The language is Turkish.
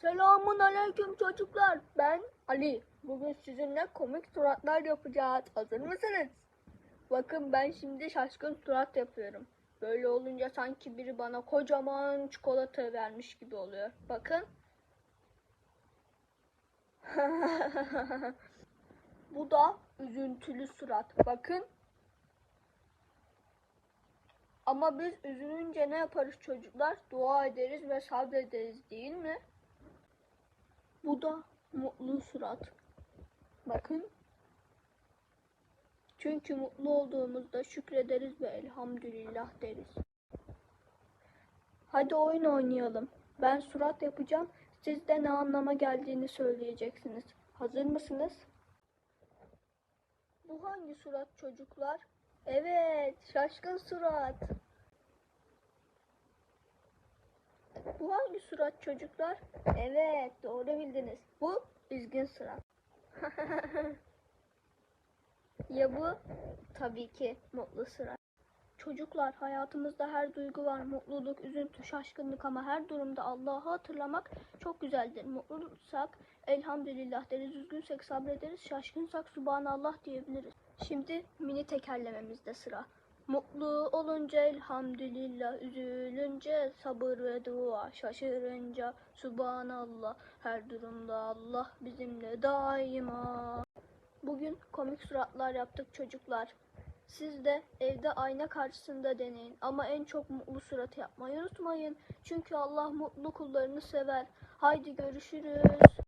Selamun aleyküm çocuklar. Ben Ali. Bugün sizinle komik suratlar yapacağız. Hazır mısınız? Bakın ben şimdi şaşkın surat yapıyorum. Böyle olunca sanki biri bana kocaman çikolata vermiş gibi oluyor. Bakın. Bu da üzüntülü surat. Bakın. Ama biz üzülünce ne yaparız çocuklar? Dua ederiz ve sabrederiz değil mi? Bu da mutlu surat. Bakın. Çünkü mutlu olduğumuzda şükrederiz ve elhamdülillah deriz. Hadi oyun oynayalım. Ben surat yapacağım. Siz de ne anlama geldiğini söyleyeceksiniz. Hazır mısınız? Bu hangi surat çocuklar? Evet, şaşkın surat. Bu hangi surat çocuklar? Evet, doğru bildiniz. Bu üzgün surat. ya bu? Tabii ki mutlu surat. Çocuklar hayatımızda her duygu var. Mutluluk, üzüntü, şaşkınlık ama her durumda Allah'ı hatırlamak çok güzeldir. Mutluysak elhamdülillah deriz, üzgünsek sabrederiz, şaşkınsak subhanallah diyebiliriz. Şimdi mini tekerlememizde sıra. Mutlu olunca elhamdülillah, üzülünce sabır ve dua, şaşırınca subhanallah, her durumda Allah bizimle daima. Bugün komik suratlar yaptık çocuklar. Siz de evde ayna karşısında deneyin ama en çok mutlu surat yapmayı unutmayın. Çünkü Allah mutlu kullarını sever. Haydi görüşürüz.